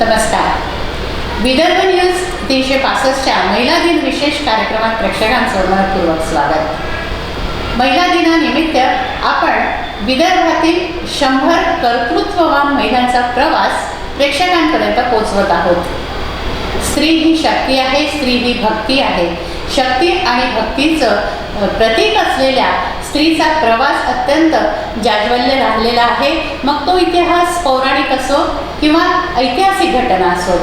नमस्कार. विदर्भ न्यूज तीनशे पासष्टच्या महिला दिन विशेष कार्यक्रमात प्रेक्षकांचं मनपूर्वक स्वागत. महिला दिनानिमित्त आपण विदर्भातील शंभर कर्तृत्ववान महिलांचा प्रवास प्रेक्षकांपर्यंत पोचवत आहोत. स्त्री ही शक्ती आहे स्त्री ही भक्ती आहे. शक्ती आणि भक्तीचं प्रतीक असलेल्या स्त्रीचा प्रवास अत्यंत जाज्वल्य राहिलेला आहे. मग तो इतिहास पौराणिक असो किंवा ऐतिहासिक घटना असो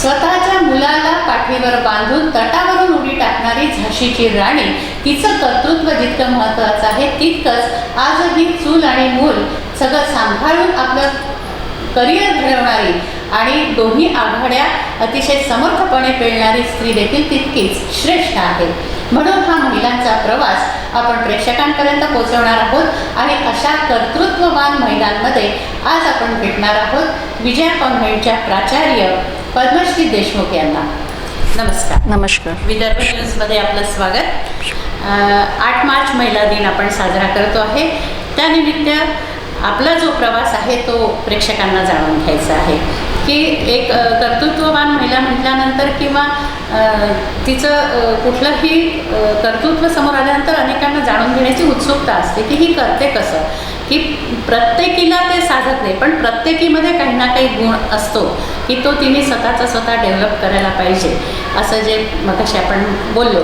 स्वतःच्या मुलाला पाठीवर बांधून तटावरून उडी टाकणारी झाशीची राणी तिचं कर्तृत्व जितकं महत्त्वाचं आहे तितकंच आजही चूल आणि मूल सगळं सांभाळून आपलं करिअर घडवणारी आणि दोन्ही आघाड्या अतिशय समर्थपणे पेलणारी स्त्री देखील तितकीच श्रेष्ठ आहे. म्हणून महिलांचा प्रवास आपण प्रेक्षकांपर्यंत पोहोचवणार आहोत आणि अशा कर्तृत्ववान महिलांमध्ये आज आपण भेटणार आहोत विजय कॉन्व्हेंटच्या प्राचार्य पद्मश्री देशमुख यांना. नमस्कार. नमस्कार. विदर्भ न्यूजमध्ये आपलं स्वागत. आठ मार्च महिला दिन आपण साजरा करतो आहे. त्यानिमित्त आपला जो प्रवास आहे तो प्रेक्षकांना जाणून घ्यायचा आहे. की एक कर्तृत्ववान महिला म्हटल्यानंतर किंवा तिचं कुठलंही कर्तृत्व समोर आल्यानंतर अनेकांना जाणून घेण्याची उत्सुकता असते की ही करते कसं? की प्रत्येकीला ते साधत नाही पण प्रत्येकीमध्ये काही ना काही गुण असतो की तो तिने स्वतःचा स्वतः डेव्हलप करायला पाहिजे. असं जे मगाशी आपण बोललो.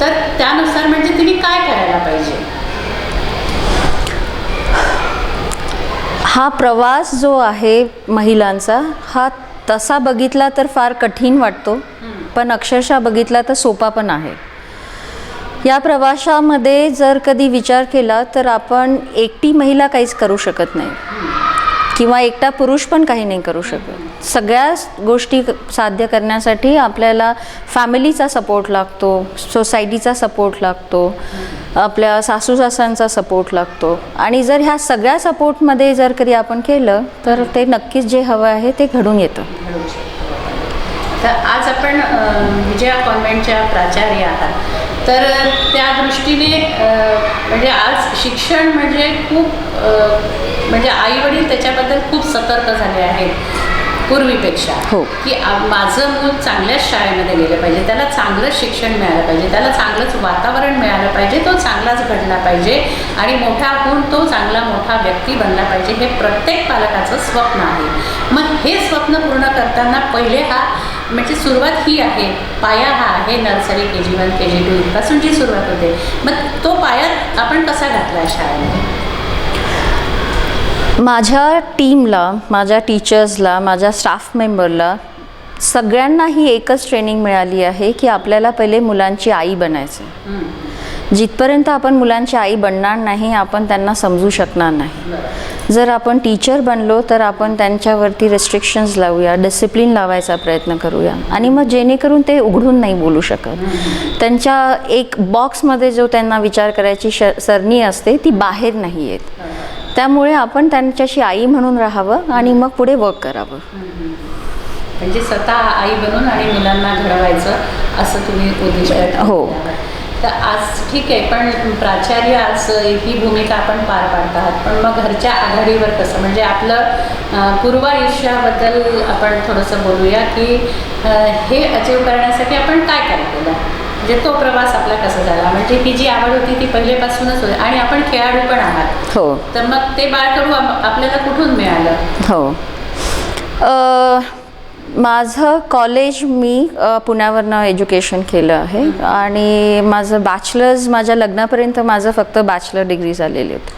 तर त्यानुसार म्हणजे तिने काय करायला पाहिजे? हा प्रवास जो आहे महिलांचा हा तसा बघितला तर फार कठीण वाटतो पण अक्षरशः बघितला तर सोपा पण आहे. या प्रवासामध्ये जर कधी विचार केला तर आपण एकटी महिला काहीच करू शकत नाही. किंवा एकटा पुरुष पण काही नाही करू शकत. सगळ्या गोष्टी साध्य करण्यासाठी आपल्याला फॅमिलीचा सपोर्ट लागतो सोसायटीचा सपोर्ट लागतो आपल्या सासू सासांचा सपोर्ट लागतो. आणि जर ह्या सगळ्या सपोर्टमध्ये जर कधी आपण केलं तर ते नक्कीच जे हवं आहे ते घडून येतं. तर आज आपण विजया कॉन्व्हेंटच्या प्राचार्य आहात. तर त्या दृष्टीने म्हणजे आज शिक्षण म्हणजे खूप म्हणजे आईवडील त्याच्याबद्दल खूप सतर्क झाले आहेत. पूर्वीपेक्षा हो. की माझं मूल चांगल्याच शाळेमध्ये गेलं पाहिजे त्याला चांगलं शिक्षण मिळालं पाहिजे त्याला चांगलंच वातावरण मिळालं पाहिजे तो चांगलाच घडला पाहिजे आणि मोठा होऊन तो चांगला मोठा व्यक्ती बनला पाहिजे हे प्रत्येक पालकाचं स्वप्न आहे. मग हे स्वप्न पूर्ण करताना पहिले हा म्हणजे सुरुवात ही आहे पाया हा आहे nursery K G one K G two इथपासून जी सुरुवात होते. मग तो पाया आपण कसा घातला शाळेमध्ये? माझ्या टीमला माझ्या टीचर्सला माझ्या स्टाफ मेंबरला सगळ्यांना ही एकच ट्रेनिंग मिळाली आहे की आपल्याला पहिले मुलांची आई बनायचं. जिथपर्यंत आपण मुलांची आई बनणार नाही आपण त्यांना समजू शकणार नाही. जर आपण टीचर बनलो तर आपण त्यांच्यावरती रेस्ट्रिक्शन्स लावूया डिसिप्लिन लावायचा प्रयत्न करूया. आणि मग जेणेकरून ते उघडून नाही बोलू शकत. त्यांच्या एक बॉक्समध्ये जो त्यांना विचार करायची श सरणी असते ती बाहेर नाही येत. त्यामुळे आपण त्यांच्याशी आई म्हणून राहावं आणि मग पुढे वर्क करावं. म्हणजे स्वतः आई बनून आणि मुलांना घडवायचं असं तुम्ही उद्दिष्ट हो. तर आज ठीक आहे पण प्राचार्य आज ही भूमिका आपण पार पाडत आहात. पण मग घरच्या आघाडीवर कसं? म्हणजे आपलं अं, पूर्वायुष्याबद्दल आपण थोडंसं बोलूया की हे अचीव करण्यासाठी आपण काय काय केलं? म्हणजे तो प्रवास आपला कसा झाला? म्हणजे ही जी आवड होती ती पहिलेपासूनच होती. आणि आपण खेळाडू पण आहात. हो. तर मग ते बाळकडू आप- आपल्याला कुठून मिळालं? हो. माझं कॉलेज मी पुण्यावरनं एज्युकेशन केलं आहे. आणि माझं बॅचलर्स माझ्या लग्नापर्यंत माझं फक्त बॅचलर डिग्री झालेली होती.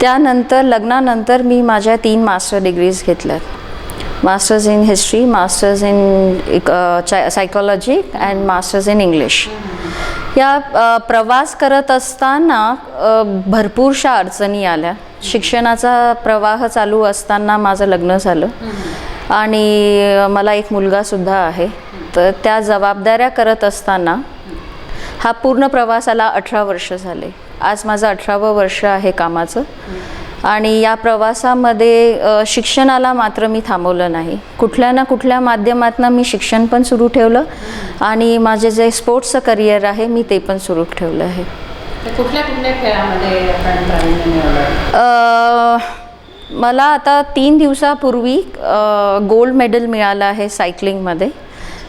त्यानंतर लग्नानंतर मी माझ्या तीन मास्टर डिग्रीज घेतल्यात. Masters in history masters in psychology and masters in English या प्रवास करत असताना भरपूरशा अडचणी आल्या. शिक्षणाचा प्रवाह चालू असताना माझं लग्न झालं. आणि मला एक मुलगासुद्धा आहे. तर त्या जबाबदाऱ्या करत असताना हा पूर्ण प्रवासाला अठरा वर्ष झाले. आज माझं अठरावं वर्ष आहे कामाचं. आणि या प्रवासामध्ये शिक्षणाला मात्र मी थांबवलं नाही. कुठल्या ना कुठल्या माध्यमातनं मी शिक्षण पण सुरू ठेवलं आणि माझे जे स्पोर्ट्सचं करिअर आहे मी ते पण सुरू ठेवलं आहे. कुठल्या कुठल्या खेळामध्ये मला आता तीन दिवसापूर्वी गोल्ड मेडल मिळालं आहे सायकलिंगमध्ये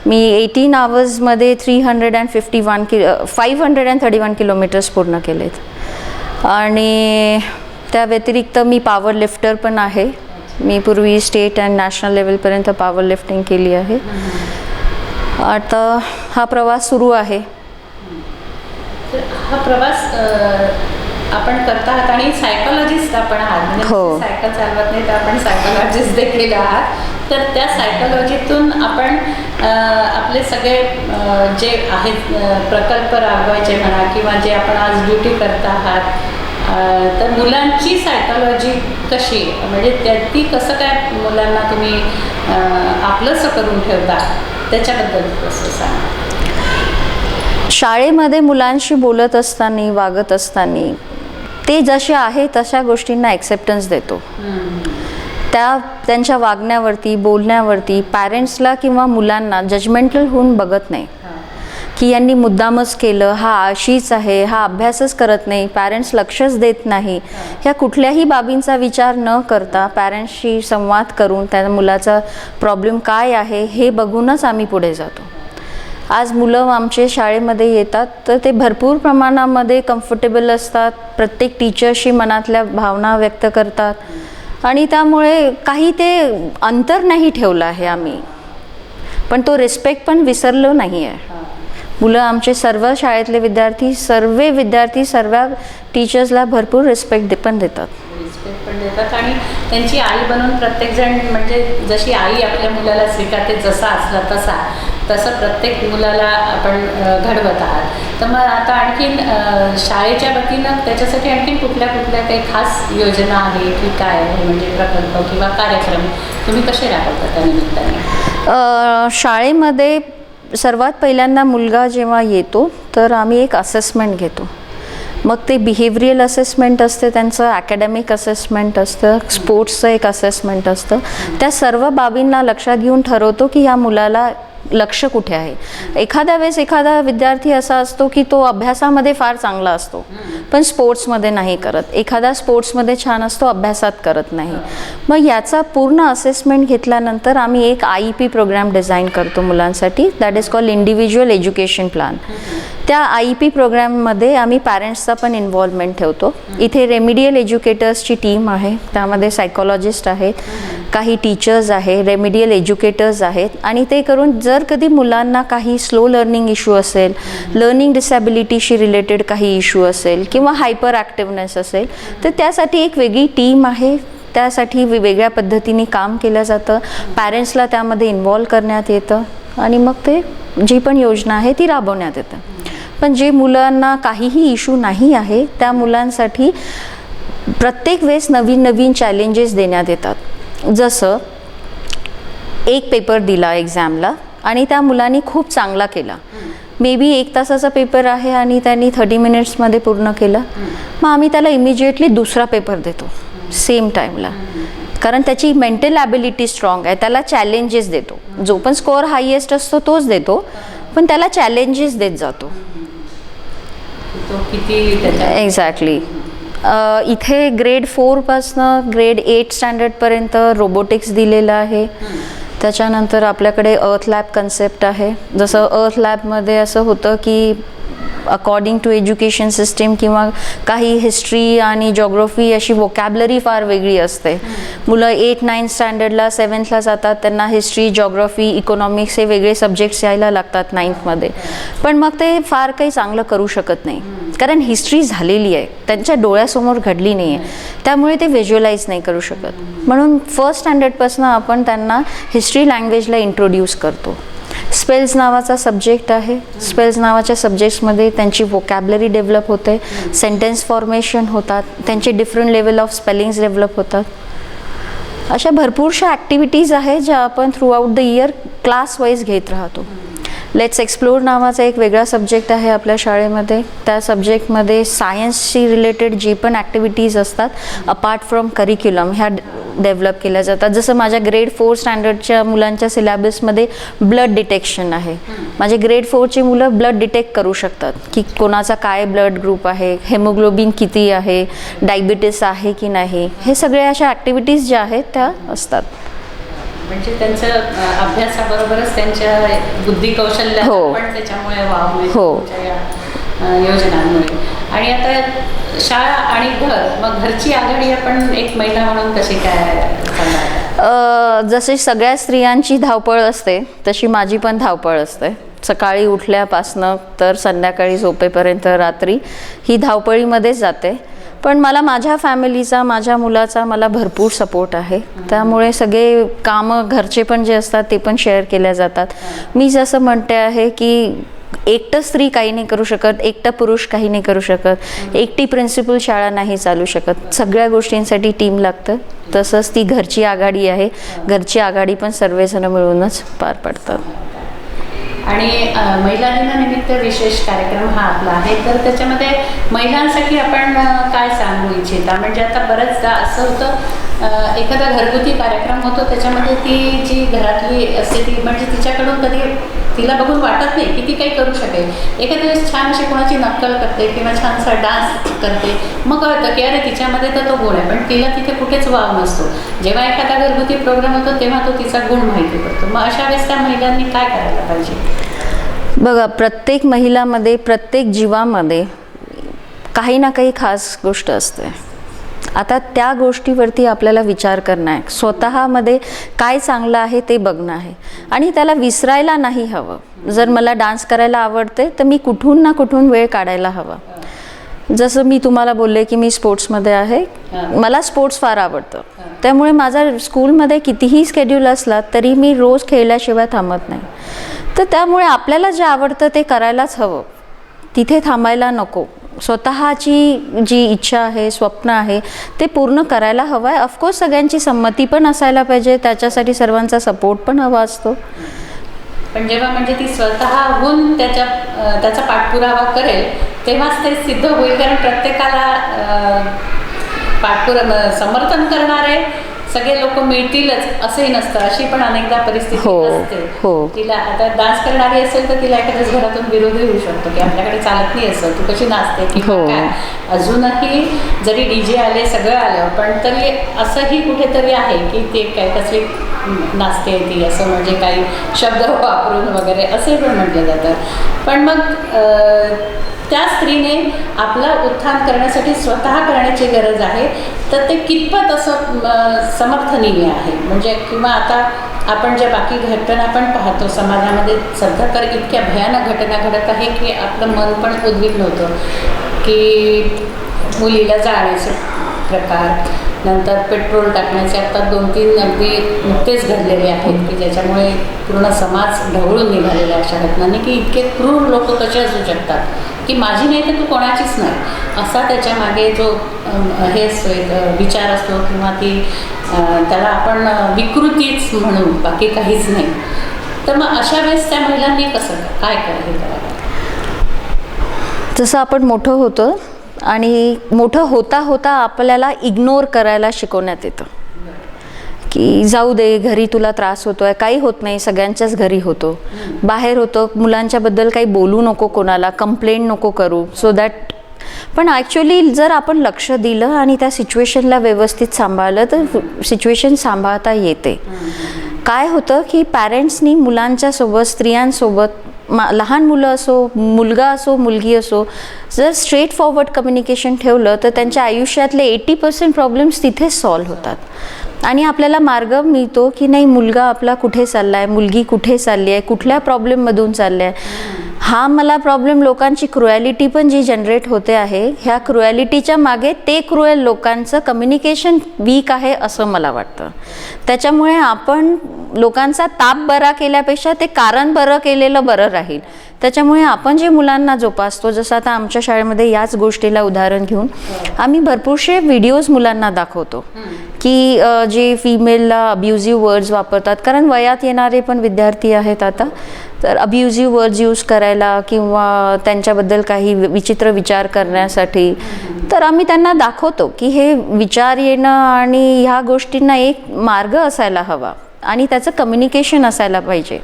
मी eighteen आवर्समध्ये three hundred and fifty one कि five hundred and thirty one kilometres पूर्ण केलेत. आणि त्या व्यतिरिक्त मी पॉवर लिफ्टर पण आहे. मी पूर्वी स्टेट अँड नॅशनल लेवलपर्यंत पॉवर लिफ्टिंग केली आहे. आता हा प्रवास सुरू आहे. हा प्रवास आपण करत आहात आणि सायकोलॉजिस्ट आपण आहात. म्हणजे हो. सायकल चालवत नाही तर आपण सायकोलॉजिस्ट देखील आहात. तर त्या सायकोलॉजीतून आपण आपले सगळे जे आहेत प्रकल्प राबवायचे म्हणा किंवा जे आपण आज ड्युटी करत आहात तर मुलांची सायकोलॉजी कशी? म्हणजे त्या ती कसं काय मुलांना तुम्ही आपलंसं करून ठेवता? त्याच्याबद्दल कसं सांगा. शाळेमध्ये मुलांशी बोलत असताना वागत असताना ते जसे आहे तशा गोष्टींना ॲक्सेप्टन्स देतो. त्या त्यांच्या वागण्यावरती बोलण्यावरती पॅरेंट्सला किंवा मुलांना जजमेंटल होऊन बघत नाही. की यांनी मुद्दामच केलं हा अशीच आहे हा अभ्यासच करत नाही पॅरेंट्स लक्षच देत नाही. ह्या कुठल्याही बाबींचा विचार न करता पॅरेंट्सशी संवाद करून त्या मुलाचा प्रॉब्लेम काय आहे हे बघूनच आम्ही पुढे जातो. आज मुलं आमचे शाळेमध्ये येतात तर ते भरपूर प्रमाणामध्ये कम्फर्टेबल असतात. प्रत्येक टीचरशी मनातल्या भावना व्यक्त करतात. आणि त्यामुळे काही ते अंतर नाही ठेवलं आहे आम्ही. पण तो रिस्पेक्ट पण विसरलो नाही आहे मुलं आमचे सर्व शाळेतले विद्यार्थी सर्व विद्यार्थी सर्व टीचर्सला भरपूर रिस्पेक्ट दे पण देतात. रिस्पेक्ट पण देतात. आणि त्यांची आई बनून प्रत्येकजण म्हणजे जशी आई आपल्या मुलाला स्वीकारते जसा असला तसा. तसं प्रत्येक मुलाला आपण घडवत आहात. तर मग आता आणखीन शाळेच्या वतीनं त्याच्यासाठी आणखीन कुठल्या कुठल्या काही खास योजना आहे की काय आहे? म्हणजे प्रकल्प किंवा कार्यक्रम तुम्ही कसे राबवता त्या निमित्ताने? शाळेमध्ये सर्वात पहिल्यांदा मुलगा जेव्हा येतो तर आम्ही एक असेसमेंट घेतो. मग ते बिहेवियरल असेसमेंट असते त्यांचं अकॅडमिक असेसमेंट असतं स्पोर्ट्सचं एक असेसमेंट असतं. त्या सर्व बाबींना लक्षात घेऊन ठरवतो की ह्या मुलाला लक्ष कुठे आहे? एखाद्या वेळेस एखादा विद्यार्थी असा असतो की तो अभ्यासामध्ये फार चांगला असतो पण स्पोर्ट्समध्ये नाही करत. एखादा स्पोर्ट्समध्ये छान असतो अभ्यासात करत नाही. मग याचा पूर्ण असेसमेंट घेतल्यानंतर आम्ही एक आय पी प्रोग्राम डिझाईन करतो मुलांसाठी. That is called individual education plan त्या आय पी प्रोग्राममध्ये आम्ही पॅरेंट्सचा पण इन्व्हॉल्वमेंट ठेवतो. इथे रेमिडियल एज्युकेटर्सची टीम आहे त्यामध्ये सायकोलॉजिस्ट आहेत काही टीचर्स आहे रेमिडियल एज्युकेटर्स आहेत. आणि ते करून जर कधी मुलांना काही स्लो लर्निंग इश्यू असेल लर्निंग डिसॅबिलिटीशी रिलेटेड काही इश्यू असेल किंवा हायपर ॲक्टिव्हनेस असेल तर त्यासाठी एक वेगळी टीम आहे. त्यासाठी वेगवेगळ्या पद्धतीने काम केलं जातं. पॅरेंट्सला त्यामध्ये इन्व्हॉल्व करण्यात येतं. आणि मग ते जी पण योजना आहे ती राबवण्यात येतं. पण जे मुलांना काहीही इशू नाही आहे त्या मुलांसाठी प्रत्येक वेळेस नवीन नवीन चॅलेंजेस देण्यात येतात. जसं एक पेपर दिला एक्झामला आणि त्या मुलांनी खूप चांगला केला. मे बी एक तासाचा पेपर आहे आणि त्यांनी थर्टी मिनिट्समध्ये पूर्ण केलं. मग आम्ही त्याला इमिजिएटली दुसरा पेपर देतो सेम टाईमला कारण त्याची मेंटल ॲबिलिटी स्ट्रॉंग आहे त्याला चॅलेंजेस देतो. जो पण स्कोअर हायेस्ट असतो तोच देतो पण त्याला चॅलेंजेस देत जातो. तो किती त्याच्या एक्झॅक्टली इथे ग्रेड फोरपासनं ग्रेड एट स्टँडर्डपर्यंत रोबोटिक्स दिलेलं आहे. त्याच्यानंतर आपल्याकडे अर्थ लॅब कन्सेप्ट आहे. जसं अर्थ लॅबमध्ये असं होतं की अकॉर्डिंग टू एज्युकेशन सिस्टीम किंवा काही हिस्ट्री आणि जॉग्रफी अशी वोकॅबलरी फार वेगळी असते. मुलं एट नाईन स्टँडर्डला सेवन्थला जातात त्यांना हिस्ट्री जॉग्रफी इकॉनॉमिक्स हे वेगळे सब्जेक्ट्स यायला लागतात नाईन्थमध्ये पण मग ते फार काही चांगलं करू शकत नाही. कारण हिस्ट्री झालेली आहे. त्यांच्या डोळ्यासमोर घडली नाही आहे त्यामुळे ते व्हिज्युअलाइज नाही करू शकत. म्हणून फर्स्ट स्टँडर्डपासून आपण त्यांना हिस्ट्री लँग्वेजला इंट्रोड्यूस करतो. स्पेल्स नावाचा सब्जेक्ट आहे. स्पेल्स नावाच्या सब्जेक्ट्समध्ये त्यांची वोकॅबलरी डेव्हलप होते. सेंटेन्स फॉर्मेशन होतात. त्यांचे different level of spellings develop होतात. अशा भरपूरशा ॲक्टिव्हिटीज आहेत ज्या आपण throughout the year class wise घेत राहतो. लेट्स एक्सप्लोर नावाचा एक वेगळा सब्जेक्ट आहे आपल्या शाळेमध्ये. त्या सब्जेक्टमध्ये सायन्सशी रिलेटेड जे पण ॲक्टिव्हिटीज असतात अपार्ट फ्रॉम करिक्युलम ह्या डेव्हलप केल्या जातात. जसं माझ्या ग्रेड फोर स्टँडर्डच्या मुलांच्या सिलेबसमध्ये ब्लड डिटेक्शन आहे. माझे ग्रेड फोरची मुलं ब्लड डिटेक्ट करू शकतात की कोणाचा काय ब्लड ग्रुप आहे हेमोग्लोबिन किती आहे डायबिटीस आहे की नाही. हे सगळ्या अशा ॲक्टिव्हिटीज ज्या आहेत त्या असतात. म्हणजे त्यांच्या अभ्यासाबरोबरच त्यांच्या बुद्धी कौशल्य हो. पण त्याच्यामुळे वाव हो. योजनांमुळे आणि आता शाळा आणि घर मग घरची आघाडी आपण एक महिला म्हणून कशी काय जशी सगळ्या स्त्रियांची धावपळ असते तशी माझी पण धावपळ असते सकाळी उठल्यापासनं तर संध्याकाळी झोपेपर्यंत रात्री ही धावपळीमध्येच जाते पण मला माझ्या फॅमिलीचा माझ्या मुलाचा मला भरपूर सपोर्ट आहे. त्यामुळे सगळे कामं घरचे पण जे असतात ते पण शेअर केल्या जातात. मी जसं म्हणते आहे की एकटं स्त्री काही नाही करू शकत एकटं पुरुष काही नाही करू शकत. एकटी प्रिन्सिपल शाळा नाही चालू शकत. सगळ्या गोष्टींसाठी टीम लागतं. तसंच ती घरची आघाडी आहे. घरची आघाडी पण सर्वजण मिळूनच पार पडतात आणि महिला दिनानिमित्त विशेष कार्यक्रम हा आपला आहे. तर त्याच्यामध्ये महिलांसाठी आपण काय सांगू इच्छिता? म्हणजे आता बरंचदा असं होतं एखादा घरगुती कार्यक्रम होतो त्याच्यामध्ये ती जी घरातली असते ती म्हणजे तिच्याकडून कधी तिला बघून वाटत नाही की ती काही करू शकेल. एखाद्या वेळेस छान अशी कोणाची नक्कल करते किंवा छानसा डान्स करते मग कळतं की अरे तिच्यामध्ये तर तो गुण आहे पण तिला तिथे कुठेच वाव नसतो. जेव्हा एखादा घरगुती प्रोग्राम होतो तेव्हा तो तिचा गुण माहिती पडतो. मग अशा वेळेस त्या महिलांनी काय करायला पाहिजे? बघा प्रत्येक महिलामध्ये प्रत्येक जीवामध्ये काही ना काही खास गोष्ट असते. आता त्या गोष्टीवरती आपल्याला विचार करणं आहे. स्वतःमध्ये काय चांगलं आहे ते बघणं आहे. आणि त्याला विसरायला नाही हवं. जर मला डान्स करायला आवडते तर मी कुठून ना कुठून वेळ काढायला हवा. जसं मी तुम्हाला बोलले की मी स्पोर्ट्समध्ये आहे. मला स्पोर्ट्स फार आवडतं. त्यामुळे माझा स्कूलमध्ये कितीही स्केड्यूल असला तरी मी रोज खेळल्याशिवाय थांबत नाही. तर त्यामुळे आपल्याला जे आवडतं ते करायलाच हवं. तिथे थांबायला नको. स्वतःची जी इच्छा आहे स्वप्न आहे ते पूर्ण करायला हवं आहे. ऑफकोर्स सगळ्यांची संमती पण असायला पाहिजे. त्याच्यासाठी सर्वांचा सपोर्ट पण हवा असतो. पण जेव्हा म्हणजे ती स्वतःहून त्याच्या त्याचा पाठपुरावा करेल तेव्हाच ते सिद्ध होईल. कारण प्रत्येकाला पाठपुरा समर्थन करणारे सगळे लोक मिळतीलच असंही नसतं. अशी पण अनेकदा परिस्थिती हो, असते हो. तिला आता डान्स करणारी असेल तर तिला एखाद्याच घरातून विरोधी होऊ शकतो की आपल्याकडे चालत नाही असं. तू कशी नाचते किंवा हो. काय? अजूनही जरी डीजे आले सगळं आलं पण तरी असंही कुठेतरी आहे की ते काय कसली नाचते ती असं म्हणजे काही शब्द वापरून वगैरे असे पण म्हटलं जातं पण मग अं, त्या स्त्रीने आपला उत्थान करण्यासाठी स्वतः करण्याची गरज आहे. तर ते कितपत असं अं, समर्थनीय आहे. म्हणजे किंवा आता आपण ज्या बाकी घटना पण पाहतो समाजामध्ये सध्या तर इतक्या भयानक घटना घडत आहे की आपलं मन पण उद्विग्न होतं. की मुलीला जाळण्याचे प्रकार नंतर पेट्रोल टाकण्याचे आता दोन तीन अगदी नुकतेच घडलेले आहेत की ज्याच्यामुळे पूर्ण समाज ढवळून निघालेला आहे अशा घटनांनी की इतके क्रूर लोक कसे असू शकतात? की माझी नाही तर तू कोणाचीच नाही. असा त्याच्यामागे जो हे असतो एक विचार असतो किंवा ती त्याला आपण विकृतीच म्हणू बाकी काहीच नाही. तर मग अशा वेळेस त्या महिलांनी कसं काय करायला करावं जसं आपण मोठं होतं आणि मोठं होता होता आपल्याला इग्नोर करायला शिकवण्यात येतं. की जाऊ दे घरी तुला त्रास होतोय काही होत नाही सगळ्यांच्याच घरी होतो. बाहेर होतं मुलांच्याबद्दल काही बोलू नको कोणाला कंप्लेंट नको करू. सो दॅट पण ॲक्च्युली जर आपण लक्ष दिलं आणि त्या सिच्युएशनला व्यवस्थित सांभाळलं तर सिच्युएशन सांभाळता येते. काय होतं की पॅरेंट्सनी मुलांच्या सोबत स्त्रियांसोबत मा लहान मुलं असो मुलगा असो मुलगी असो जर स्ट्रेट फॉरवर्ड कम्युनिकेशन ठेवलं तर त्यांच्या आयुष्यातले एटी पर्सेंट प्रॉब्लेम्स तिथेच सॉल्व्ह होतात. आणि आपल्याला मार्ग मिळतो की नाही मुलगा आपला कुठे चालला आहे मुलगी कुठे चालली आहे कुठल्या प्रॉब्लेममधून चालली आहे. हा मला प्रॉब्लेम लोकांची क्रुॲलिटी पण जी जनरेट होते आहे ह्या क्रुॲलिटीच्या मागे ते क्रुएल लोकांचं कम्युनिकेशन वीक आहे असं मला वाटतं. त्याच्यामुळे आपण लोकांचा ताप बरा केल्यापेक्षा ते कारण बरं केलेलं बरं राहील. त्याच्यामुळे आपण जे मुलांना जोपासतो जसं आता आमच्या शाळेमध्ये याच गोष्टीला उदाहरण घेऊन आम्ही भरपूरसे व्हिडिओज मुलांना दाखवतो. की जे फिमेलला अब्युझिव्ह वर्ड्स वापरतात कारण वयात येणारे पण विद्यार्थी आहेत आता. तर अब्युझिव्ह वर्ड्स यूज करायला किंवा त्यांच्याबद्दल काही विचित्र विचार करण्यासाठी तर आम्ही त्यांना दाखवतो की हे विचार येणं आणि ह्या गोष्टींना एक मार्ग असायला हवा. आणि त्याचं कम्युनिकेशन असायला पाहिजे.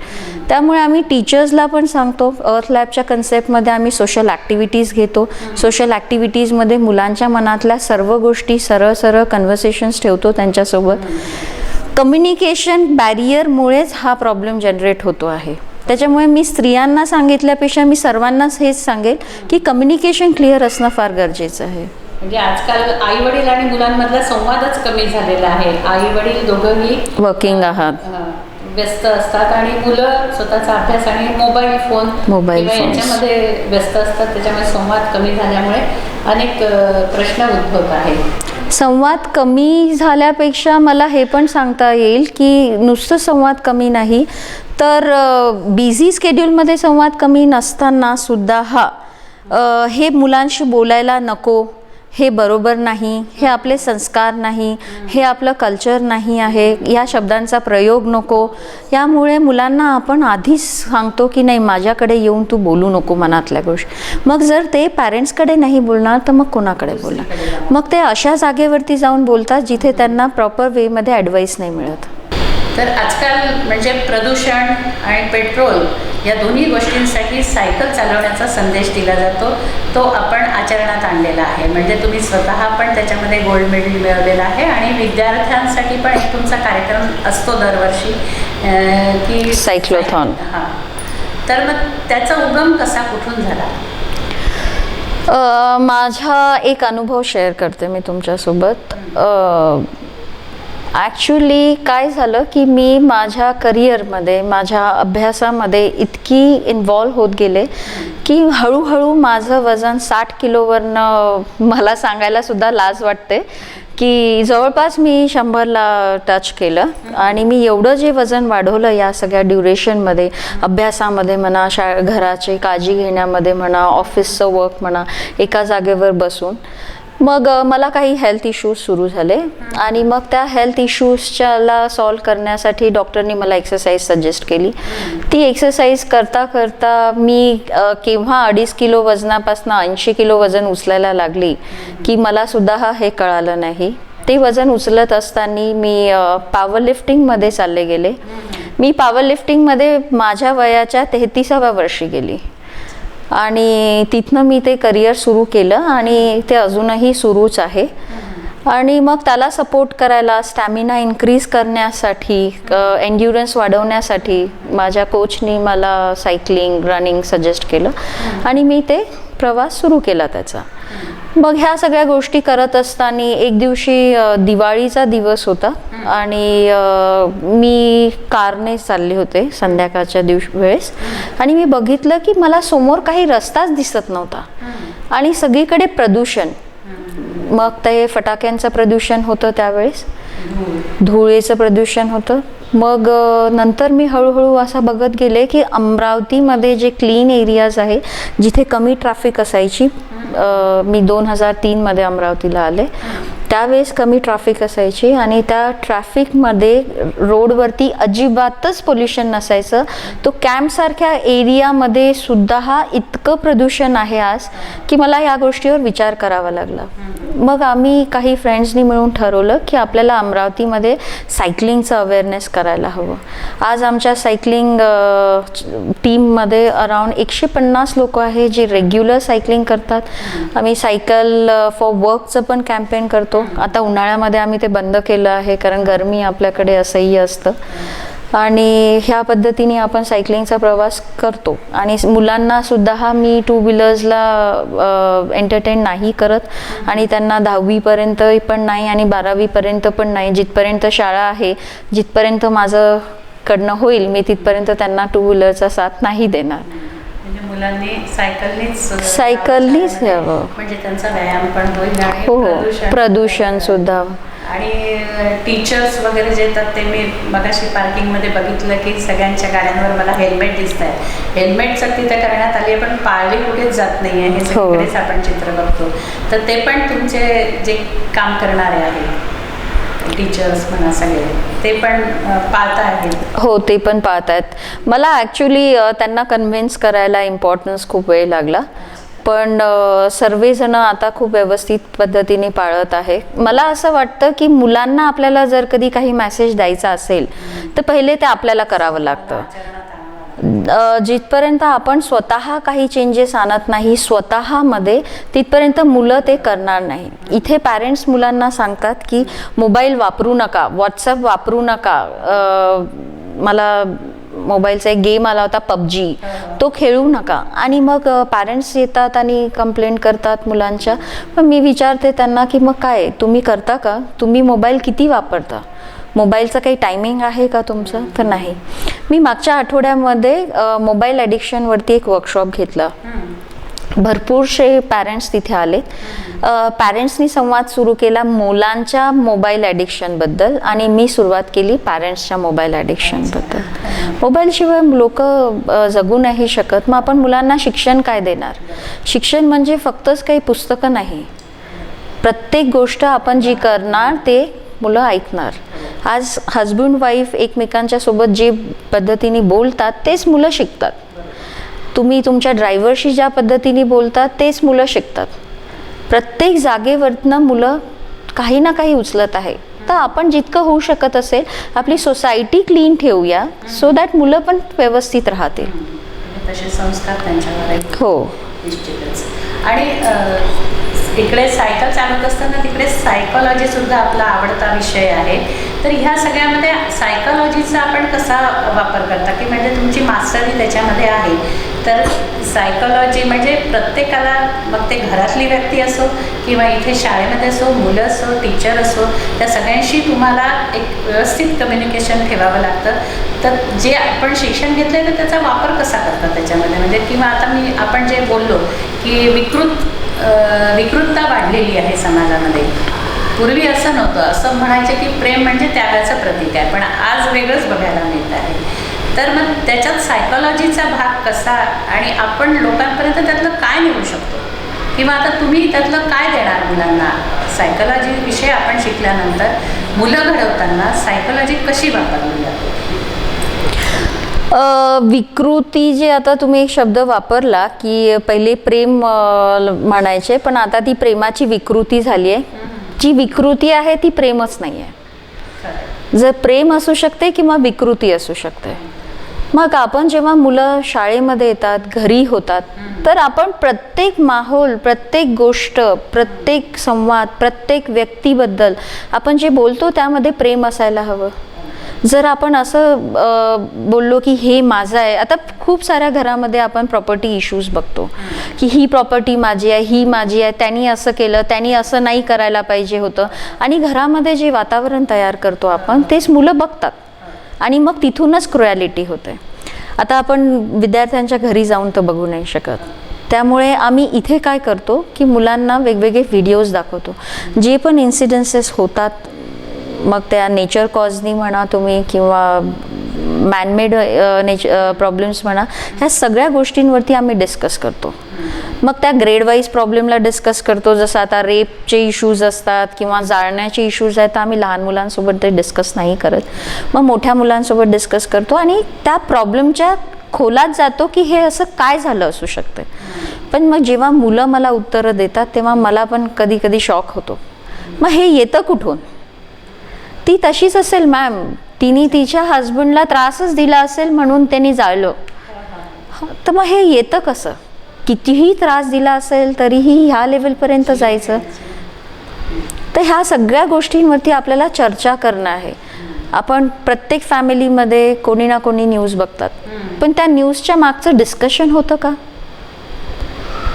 त्यामुळे आम्ही टीचर्सला पण सांगतो अर्थ लॅबच्या कन्सेप्टमध्ये आम्ही सोशल ॲक्टिव्हिटीज घेतो. सोशल ॲक्टिव्हिटीजमध्ये मुलांच्या मनातल्या सर्व गोष्टी सरळ सरळ कन्व्हर्सेशन्स ठेवतो त्यांच्यासोबत. कम्युनिकेशन बॅरियरमुळेच हा प्रॉब्लेम जनरेट होतो आहे. त्याच्यामुळे मी स्त्रियांना सांगितल्यापेक्षा मी सर्वांनाच हेच सांगेल की कम्युनिकेशन क्लिअर असणं फार गरजेचं आहे. म्हणजे आजकाल आई वडील आणि मुलांमधला संवादच कमी झालेला आहे. आई वडील दोघंही वर्किंग आहात. अ, व्यस्त असतात आणि मुलं स्वतःचा अभ्यास आणि मोबाईल फोन मोबाईल किंवा phones. याच्यामध्ये व्यस्त असतात त्याच्यामुळे संवाद कमी झाल्यामुळे अनेक अ, प्रश्न उद्भवत आहेत. संवाद कमी झाल्यापेक्षा मला हे पण सांगता येईल की नुसतं संवाद कमी नाही तर बिझी स्केड्यूलमध्ये संवाद कमी नसताना सुद्धा हा अ, हे मुलांशी बोलायला नको. हे बरोबर नाही हे आपले संस्कार नाही हे आपलं कल्चर नाही आहे या शब्दांचा प्रयोग नको. यामुळे मुलांना आपण आधीच सांगतो की नाही माझ्याकडे येऊन तू बोलू नको मनातल्या गोष्टी. मग जर ते पॅरेंट्सकडे नाही बोलणार तर मग कोणाकडे बोलणार? मग ते अशा जागेवरती जाऊन बोलतात जिथे त्यांना प्रॉपर वेमध्ये ॲडवाईस नाही मिळत. तर आजकाल म्हणजे प्रदूषण आणि पेट्रोल या दोन्ही गोष्टींसाठी सायकल चालवण्याचा संदेश दिला जातो. तो आपण आचरणात आणलेला आहे. म्हणजे तुम्ही स्वतः पण त्याच्यामध्ये गोल्ड मेडल मिळवलेलं आहे आणि विद्यार्थ्यांसाठी पण एक तुमचा कार्यक्रम असतो दरवर्षी की Cyclothon. हां. तर मग त्याचा उगम कसा कुठून झाला? माझा एक अनुभव शेअर करते मी तुमच्यासोबत. ॲक्च्युली काय झालं की मी माझ्या करिअरमध्ये माझ्या अभ्यासामध्ये इतकी इन्व्हॉल्व होत गेले की हळूहळू माझं वजन साठ किलोवरनं मला सांगायलासुद्धा लाज वाटते की जवळपास मी शंभरला टच केलं. आणि मी एवढं जे वजन वाढवलं या सगळ्या ड्युरेशनमध्ये अभ्यासामध्ये म्हणा शा घराची काळजी घेण्यामध्ये म्हणा ऑफिसचं वर्क म्हणा एका जागेवर बसून मग मला काही हेल्थ इश्यूज सुरू झाले. आणि मग त्या हेल्थ इश्यूजच्याला सॉल्व करण्यासाठी डॉक्टरनी मला एक्सरसाइज सजेस्ट केली. ती एक्सरसाइज करता करता मी केव्हा अडीच किलो वजनापासून ऐंशी किलो वजन उचलायला लागली की मला सुद्धा हा हे कळालं नाही. ते वजन उचलत असताना मी पॉवर लिफ्टिंगमध्ये चालले गेले. मी पॉवर लिफ्टिंगमध्ये माझ्या वयाच्या तेहतीसाव्या वर्षी गेली. आणि तिथनं मी ते करिअर सुरू केलं आणि ते अजूनही सुरूच आहे. आणि मग त्याला सपोर्ट करायला स्टॅमिना इन्क्रीज करण्यासाठी एन्ड्युरन्स वाढवण्यासाठी माझ्या कोचनी मला सायकलिंग रनिंग सजेस्ट केलं. आणि मी ते प्रवास सुरू केला त्याचा. मग ह्या सगळ्या गोष्टी करत असताना एक दिवशी दिवाळीचा दिवस होता आणि मी कारने चालले होते संध्याकाळच्या दिवस वेळेस. आणि मी बघितलं की मला समोर काही रस्ताच दिसत नव्हता. आणि सगळीकडे प्रदूषण. मग ते फटाक्यांचं प्रदूषण होतं त्यावेळेस. धुळेचं प्रदूषण होतं. मग नंतर मी हळूहळू असं बघत गेले की अमरावतीमध्ये जे क्लीन एरियाज आहे जिथे कमी ट्रॅफिक असायची मी दोन हजार तीनमध्ये अमरावतीला आले. त्यावेळेस कमी ट्रॅफिक असायची आणि त्या ट्रॅफिकमध्ये रोडवरती अजिबातच पोल्युशन नसायचं. तो कॅम्पसारख्या एरियामध्ये सुद्धा हा इतकं प्रदूषण आहे आज की मला या गोष्टीवर विचार करावा लागला. मग आम्ही काही फ्रेंड्सनी मिळून ठरवलं की आपल्याला अमरावतीमध्ये सायकलिंगचं अवेअरनेस करा करायला हवं. आज आमच्या सायकलिंग टीममध्ये अराउंड एकशे पन्नास लोक आहे जे रेग्युलर सायकलिंग करतात. आम्ही सायकल फॉर वर्कचं पण कॅम्पेन करतो. आता उन्हाळ्यामध्ये आम्ही ते बंद केलं आहे कारण गरमी आपल्याकडे असंही असतं. आणि ह्या पद्धतीने आपण सायकलिंगचा प्रवास करतो. आणि मुलांना सुद्धा हा मी टू व्हीलर्सला एंटरटेन नाही करत. आणि त्यांना दहावीपर्यंत पण नाही आणि बारावीपर्यंत पण नाही. जिथपर्यंत शाळा आहे जिथपर्यंत माझं कडनं होईल मी तिथपर्यंत त्यांना टू व्हीलरचा साथ नाही देणार. म्हणजे मुलांनी सायकलनीच सायकलनीच यावं. म्हणजे त्यांचा व्यायाम पण होईल हो हो. प्रदूषण सुद्धा. आणि टीचर्स वगैरे जे येतात ते मी मगाशी पार्किंगमध्ये बघितलं की सगळ्यांच्या गाड्यांवर मला हेल्मेट दिसत आहे हेल्मेट सक्ती तर करण्यात आली आहे पण पाळली कुठेच जात नाही आहे हे हो. सगळीकडेच आपण चित्र बघतो. तर ते पण तुमचे जे काम करणारे आहेत टीचर्स म्हणा सगळे ते पण अ, पाळता आहेत. हो ते पण पाहत आहेत मला ॲक्च्युली त्यांना कन्व्हिन्स करायला इम्पॉर्टन्स खूप वेळ लागला. पण अ, सर्वजण आता खूप व्यवस्थित पद्धतीने पाळत आहे. मला असं वाटतं की मुलांना आपल्याला जर कधी काही मेसेज द्यायचा असेल तर पहिले ते आपल्याला करावं लागतं. जिथपर्यंत आपण स्वतः काही चेंजेस आणत नाही स्वतःमध्ये तिथपर्यंत मुलं ते करणार नाही. इथे पॅरेंट्स मुलांना सांगतात की मोबाईल वापरू नका व्हॉट्सअप वापरू नका. मला मोबाईलचा एक गेम आला होता पबजी. तो खेळू नका. आणि मग पॅरेंट्स येतात आणि कंप्लेंट करतात मुलांच्या. मग मी विचारते त्यांना की मग काय तुम्ही करता का? तुम्ही मोबाईल किती वापरता? मोबाईलचं काही टायमिंग आहे का तुमचं? तर नाही. मी मागच्या आठवड्यामध्ये मोबाईल ॲडिक्शनवरती एक वर्कशॉप घेतला. भरपूरसे पॅरेंट्स तिथे आले. पॅरेंट्सनी संवाद सुरू केला मुलांच्या मोबाईल ॲडिक्शनबद्दल आणि मी सुरुवात केली पॅरेंट्सच्या मोबाईल ॲडिक्शनबद्दल मोबाईलशिवाय लोक जगू नाही शकत. मग आपण मुलांना शिक्षण काय देणार? शिक्षण म्हणजे फक्तच काही पुस्तकं नाही. प्रत्येक गोष्ट आपण जी करणार ते मुलं ऐकणार. आज हजबंड वाईफ एकमेकांच्या सोबत जे पद्धतीने बोलतात तेच मुलं शिकतात. तुम्ही तुमच्या ड्रायव्हरशी ज्या पद्धतीने बोलतात तेच मुलं शिकतात. प्रत्येक जागेवरनं मुलं काही ना काही उचलत आहे. तर आपण जितकं होऊ शकत असेल आपली सोसायटी क्लीन ठेवूया सो दॅट मुलं पण व्यवस्थित राहतील. तसे संस्कार त्यांच्यावर आहेत हो. निश्चितच. आणि इकडे सायकल चालवत असताना तिकडे सायकोलॉजी सुद्धा आपला आवडता विषय आहे. तर ह्या सगळ्यामध्ये सायकोलॉजीचा आपण कसा वापर करता? की म्हणजे तुमची मास्टरी त्याच्यामध्ये आहे. तर सायकोलॉजी म्हणजे प्रत्येकाला मग ते घरातली व्यक्ती असो किंवा इथे शाळेमध्ये असो मुलं असो टीचर असो त्या सगळ्यांशी तुम्हाला एक व्यवस्थित कम्युनिकेशन ठेवावं लागतं. तर जे आपण शिक्षण घेतलं तर त्याचा वापर कसा करतात त्याच्यामध्ये? म्हणजे किंवा आता मी आपण जे बोललो की विकृत विकृतता वाढलेली आहे समाजामध्ये. पूर्वी असं नव्हतं. असं म्हणायचं की प्रेम म्हणजे त्यागाचं प्रतीक आहे. पण आज वेगळंच बघायला मिळत आहे. तर मग त्याच्यात सायकोलॉजीचा भाग कसा आणि आपण लोकांपर्यंत त्यातलं काय नेऊ शकतो? किंवा आता तुम्ही त्यातलं काय देणार मुलांना? सायकोलॉजी विषय आपण शिकल्यानंतर मुलं घडवताना सायकोलॉजी कशी वापरली जाते? विकृती जे आता तुम्ही एक शब्द वापरला की पहिले प्रेम म्हणायचे पण आता ती प्रेमाची विकृती झाली आहे. जी विकृती आहे ती प्रेमच नाही आहे जर प्रेम असू शकते किंवा विकृती असू शकते. मग आपण जेव्हा मुलं शाळेमध्ये येतात घरी होतात तर आपण प्रत्येक माहोल प्रत्येक गोष्ट प्रत्येक संवाद प्रत्येक व्यक्तीबद्दल आपण जे बोलतो त्यामध्ये प्रेम असायला हवं. जर आपण असं बोललो की हे माझं आहे आता खूप साऱ्या घरामध्ये आपण प्रॉपर्टी इश्यूज बघतो. की ही प्रॉपर्टी माझी आहे ही माझी आहे त्यांनी असं केलं त्यांनी असं नाही करायला पाहिजे होतं. आणि घरामध्ये जे वातावरण तयार करतो आपण तेच मुलं बघतात. आणि मग तिथूनच क्रुयालिटी होते. आता आपण विद्यार्थ्यांच्या घरी जाऊन तर बघू नाही शकत. त्यामुळे आम्ही इथे काय करतो की मुलांना वेगवेगळे व्हिडिओज दाखवतो. जे पण इन्सिडेन्सेस होतात मग त्या नेचर कॉजनी म्हणा तुम्ही किंवा मॅनमेड नेच प्रॉब्लेम्स म्हणा ह्या सगळ्या गोष्टींवरती आम्ही डिस्कस करतो. मग त्या ग्रेडवाईज प्रॉब्लेमला डिस्कस करतो. जसं आता रेपचे इश्यूज असतात किंवा जाळण्याचे इश्यूज आहेत तर आम्ही लहान मुलांसोबत ते डिस्कस नाही करत. मग मोठ्या मुलांसोबत डिस्कस करतो आणि त्या प्रॉब्लेमच्या खोलात जातो की हे असं काय झालं असू शकतं पण मग जेव्हा मुलं मला उत्तरं देतात तेव्हा मला पण कधी कधी शॉक होतो. मग हे येतं कुठून? ती तशीच असेल मॅम तिने तिच्या हजबंडला त्रासच दिला असेल म्हणून त्यांनी जाळलं. तर मग हे येतं कसं? कितीही त्रास दिला असेल तरीही ह्या लेवलपर्यंत जायचं? तर ह्या सगळ्या गोष्टींवरती आपल्याला चर्चा करणं आहे. आपण प्रत्येक फॅमिलीमध्ये कोणी ना कोणी न्यूज बघतात. पण त्या न्यूजच्या मागचं डिस्कशन होतं का?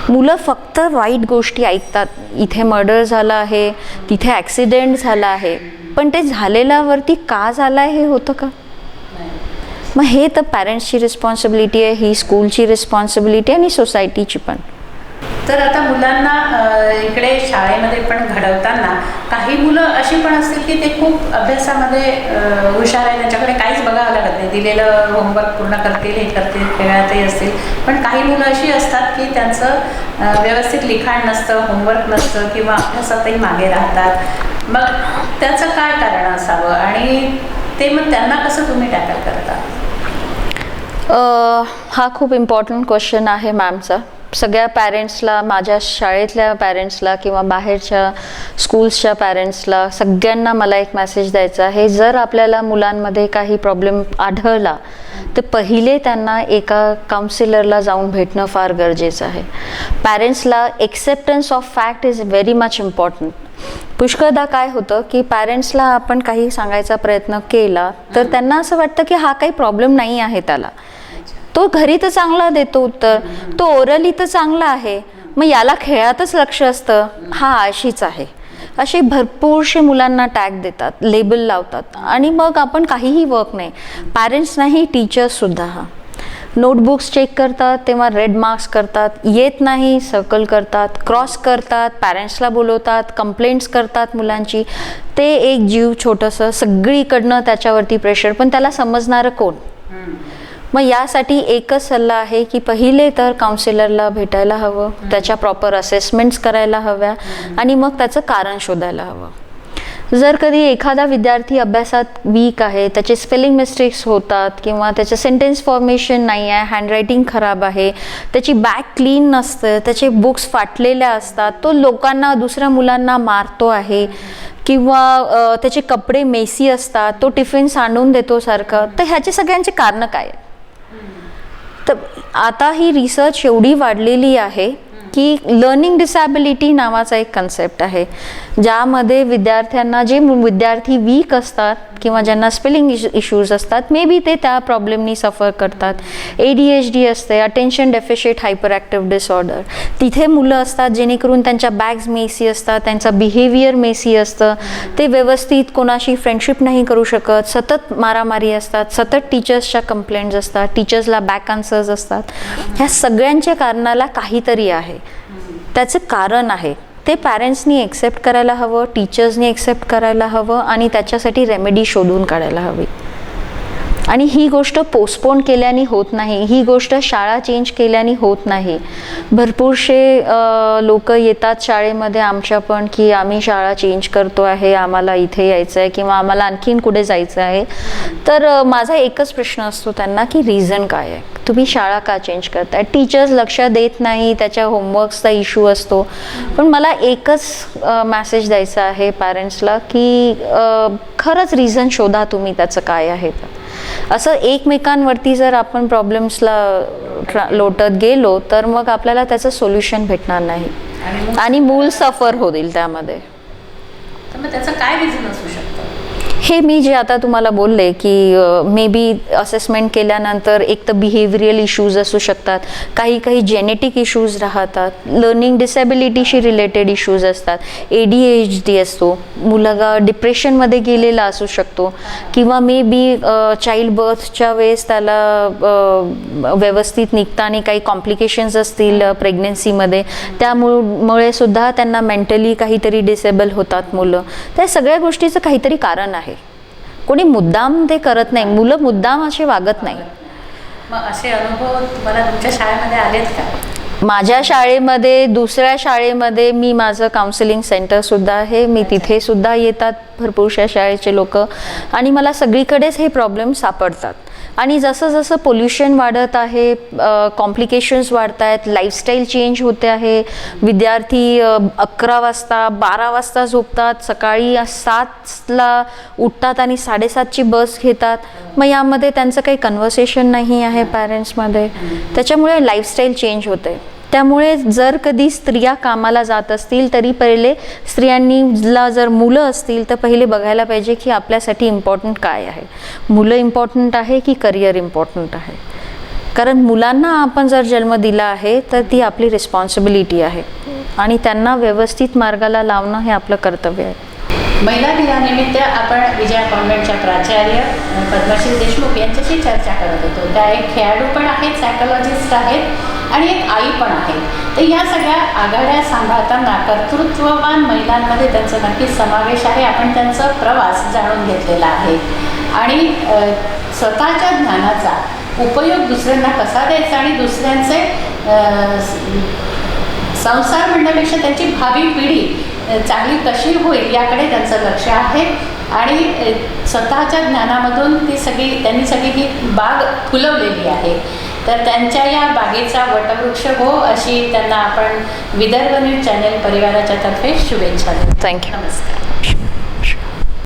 मुलं फक्त वाईट गोष्टी ऐकतात. इथे मर्डर झालं आहे तिथे ॲक्सिडेंट झाला आहे. पण ते झालेल्यावरती का झालं आहे हे होतं का? मग हे तर पॅरेंट्सची रिस्पॉन्सिबिलिटी आहे ही स्कूलची रिस्पॉन्सिबिलिटी आणि सोसायटीची पण. तर आता मुलांना इकडे शाळेमध्ये पण घडवताना काही मुलं अशी पण असतील की ते खूप अभ्यासामध्ये हुशार आहे त्यांच्याकडे काहीच बघावं लागत नाही. दिलेलं होमवर्क पूर्ण करतील हे करतील खेळातही असतील. पण काही मुलं अशी असतात की त्यांचं व्यवस्थित लिखाण नसतं होमवर्क नसतं किंवा अभ्यासातही मागे राहतात. मग त्याचं काय कारण असावं? आणि ते मग त्यांना कसं तुम्ही टॅकल करता? हा खूप इम्पॉर्टंट क्वेश्चन आहे मॅमचा सगळ्या पॅरेंट्सला माझ्या शाळेतल्या पॅरेंट्सला किंवा बाहेरच्या स्कूल्सच्या पॅरेंट्सला सगळ्यांना मला एक मेसेज द्यायचा आहे. जर आपल्याला मुलांमध्ये काही प्रॉब्लेम आढळला तर पहिले त्यांना एका काउन्सिलरला जाऊन भेटणं फार गरजेचं आहे. पॅरेंट्सला acceptance of fact is very much important पुष्कळदा काय होतं की पॅरेंट्सला आपण काही सांगायचा प्रयत्न केला तर त्यांना असं वाटतं की हा काही प्रॉब्लेम नाही आहे त्याला. तो घरी तर चांगला देतो उत्तर. तो ओरली तर चांगला आहे. मग याला खेळातच लक्ष असतं. हा अशीच आहे. असे भरपूरशे मुलांना टॅग देतात लेबल लावतात. आणि मग आपण काहीही वर्क नाही. पॅरेंट्स नाही टीचर्ससुद्धा हा नोटबुक्स चेक करतात तेव्हा रेड मार्क्स करतात. येत नाही सर्कल करतात क्रॉस करतात पॅरेंट्सला बोलवतात कंप्लेंट्स करतात मुलांची. ते एक जीव छोटंसं सगळीकडनं त्याच्यावरती प्रेशर पण त्याला समजणारं कोण? मग यासाठी एकच सल्ला आहे की पहिले तर काउन्सिलरला भेटायला हवं त्याच्या प्रॉपर असेसमेंट्स करायला हव्या आणि मग त्याचं कारण शोधायला हवं. जर कधी एखादा विद्यार्थी अभ्यासात वीक आहे त्याचे स्पेलिंग मिस्टेक्स होतात किंवा त्याचं सेंटेन्स फॉर्मेशन नाही आहे हँडरायटिंग खराब आहे त्याची बॅग क्लीन नसतं त्याचे बुक्स फाटलेल्या असतात तो लोकांना दुसऱ्या मुलांना मारतो आहे किंवा त्याचे कपडे मेसी असतात तो टिफिन सांडून देतो सारखं तर ह्याचे सगळ्यांचे कारणं काय आहेत? तर आता ही रिसर्च एवढी वाढलेली आहे की लर्निंग डिसॅबिलिटी नावाचा एक कन्सेप्ट आहे. ज्यामध्ये विद्यार्थ्यांना जे विद्यार्थी वीक असतात किंवा ज्यांना स्पेलिंग इश्यूज असतात मे बी ते त्या प्रॉब्लेमनी सफर करतात. ए डी एच डी असते attention deficit hyperactive disorder तिथे मुलं असतात जेणेकरून त्यांच्या बॅग्स मेसी असतात त्यांचं बिहेवियर मेसी असतं. ते व्यवस्थित कोणाशी फ्रेंडशिप नाही करू शकत सतत मारामारी असतात सतत टीचर्सच्या कंप्लेंट्स असतात टीचर्सला बॅक आन्सर्स असतात. ह्या सगळ्यांच्या कारणाला काहीतरी आहे. त्याचं कारण आहे. ते पॅरेंट्सनी एक्सेप्ट करायला हवं टीचर्सनी एक्सेप्ट करायला हवं आणि त्याच्यासाठी रेमेडी शोधून काढायला हवी. आणि ही गोष्ट पोस्टपोन केल्याने होत नाही. ही गोष्ट शाळा चेंज केल्याने होत नाही. भरपूरसे लोक येतात शाळेमध्ये आमच्या पण की आम्ही शाळा चेंज करतो आहे आम्हाला इथे यायचं आहे किंवा आम्हाला आणखीन कुठे जायचं आहे. तर माझा एकच प्रश्न असतो त्यांना की रिझन काय आहे? तुम्ही शाळा का चेंज करताय? टीचर्स लक्ष देत नाही त्याच्या होमवर्क्सचा इश्यू असतो. पण मला एकच मॅसेज द्यायचा आहे पॅरेंट्सला की खरंच रिझन शोधा तुम्ही त्याचं काय आहे तर. असं एकमेकांवरती जर आपण प्रॉब्लेम्सला लोटत गेलो तर मग आपल्याला त्याचं सोल्युशन भेटणार नाही. आणि मूल सफर होईल त्यामध्ये. तर मग त्याचं काय रिझन असू शकतं? हे मी जे आता तुम्हाला बोलले की मे बी असेसमेंट केल्यानंतर एक तर बिहेवियरल इश्यूज असू शकतात काही काही जेनेटिक इश्यूज राहतात लर्निंग डिसेबिलिटीशी रिलेटेड इश्यूज असतात ए डी एच डी असतो मुलगा डिप्रेशनमध्ये गेलेला असू शकतो किंवा मे बी चाइल्ड बर्थच्या वेळेस त्याला व्यवस्थित निघताना काही कॉम्प्लिकेशन्स असतील प्रेग्नन्सीमध्ये त्यामुळे सुद्धा त्यांना मेंटली काहीतरी डिसेबल होतात मुलं. त्या सगळ्या गोष्टीचं काहीतरी कारण आहे. कोणी मुद्दाम ते करत नाही. मुलं मुद्दाम असे वागत नाही. मग असे अनुभव तुम्हाला तुमच्या शाळेमध्ये आलेत का? माझ्या शाळेमध्ये दुसऱ्या शाळेमध्ये मी माझं काउन्सिलिंग सेंटरसुद्धा आहे. मी तिथे सुद्धा येतात भरपूरशा शाळेचे लोक. आणि मला सगळीकडेच हे प्रॉब्लेम सापडतात. आणि जसं जसं पोल्युशन वाढत आहे कॉम्प्लिकेशन्स वाढत आहेत लाईफस्टाईल चेंज होते आहे. विद्यार्थी अकरा वाजता बारा वाजता झोपतात सकाळी सातला उठतात आणि साडेसातची बस घेतात. मग यामध्ये त्यांचं काही कन्व्हर्सेशन नाही आहे पॅरेंट्समध्ये त्याच्यामुळे लाईफस्टाईल चेंज होते. त्यामुळे जर कधी स्त्रिया कामाला जात असतील तरी पहिले स्त्रियांनीला जर मुलं असतील तर पहिले बघायला पाहिजे की आपल्यासाठी इम्पॉर्टंट काय आहे. मुलं इम्पॉर्टंट आहे की करिअर इम्पॉर्टंट आहे? कारण मुलांना आपण जर जन्म दिला आहे तर ती आपली रिस्पॉन्सिबिलिटी आहे. आणि त्यांना व्यवस्थित मार्गाला लावणं हे आपलं कर्तव्य आहे. महिला दिनानिमित्त आपण विजया कॉन्व्हेंटच्या प्राचार्य पद्मश्री देशमुख यांच्याशी चर्चा करत होतो. त्या एक खेळाडू पण आहेत सायकोलॉजिस्ट आहेत. आणि एक आई पण आहे. तर या सगळ्या आघाड्या सांभाळताना कर्तृत्ववान महिलांमध्ये त्यांचा नक्कीच समावेश आहे. आपण त्यांचा प्रवास जाणून घेतलेला आहे. आणि स्वतःच्या ज्ञानाचा उपयोग दुसऱ्यांना कसा द्यायचा आणि दुसऱ्यांचे संसार म्हणण्यापेक्षा त्यांची भावी पिढी चांगली कशी होईल याकडे त्यांचं लक्ष आहे. आणि स्वतःच्या ज्ञानामधून ती सगळी त्यांनी सगळी ही बाग फुलवलेली आहे. तर त्यांच्या या बागेचा वटवृक्ष हो अशी त्यांना आपण विदर्भ न्यूज चॅनेल परिवाराच्या तर्फे शुभेच्छा देतो. थँक्यू नमस्कार.